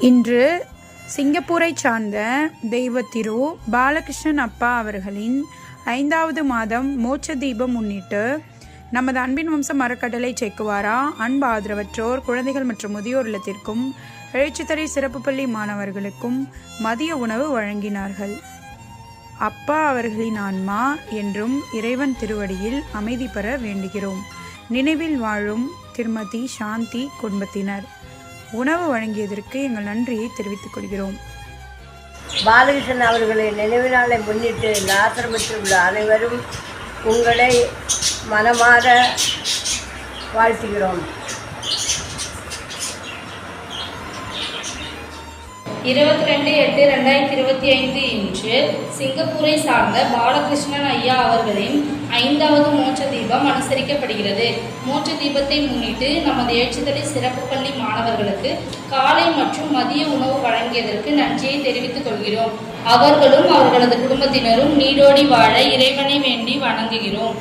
இன்று சிங்கப்பூரை சார்ந்த தெய்வ திரு பாலகிருஷ்ணன் அப்பா அவர்களின் ஐந்தாவது மாதம் மோட்ச தீபம் முன்னிட்டு நமது அன்பின் வம்சம் மரக்கடலை சேக்குவாரா? அன்பு ஆதரவற்றோர் குழந்தைகள் மற்றும் முதியோர் இல்லத்திற்கும் எழுச்சித்தறி சிறப்பு பள்ளி மாணவர்களுக்கும் மதிய உணவு வழங்கினார்கள். அப்பா அவர்களின் ஆன்மா என்றும் இறைவன் திருவடியில் அமைதி பெற வேண்டுகிறோம். நினைவில் வாழும் திருமதி சாந்தி குடும்பத்தினர். உணவு வழங்கியதற்கு எங்கள் நன்றியை தெரிவித்துக் கொள்கிறோம். பாலகிருஷ்ணன் அவர்களின் நினைவு நாளை முன்னிட்டு இந்த ஆசிரமத்தில் உள்ள அனைவரும் உங்களை மனமாற வாழ்த்துகிறோம். இருபத்தி ரெண்டு எட்டு ரெண்டாயிரத்தி இருபத்தி ஐந்து இன்று சிங்கப்பூரை சார்ந்த பாலகிருஷ்ணன் ஐயா அவர்களின் ஐந்தாவது மோட்ச தீபம் அனுசரிக்கப்படுகிறது. மோட்ச தீபத்தை முன்னிட்டு நமது ஏற்றுதலை சிறப்பு பள்ளி மாணவர்களுக்கு காலை மற்றும் மதிய உணவு வழங்கியதற்கு நன்றியை தெரிவித்துக் கொள்கிறோம். அவர்களும் அவர்களது குடும்பத்தினரும் நீடோடி வாழ இறைவனை வேண்டி வணங்குகிறோம்.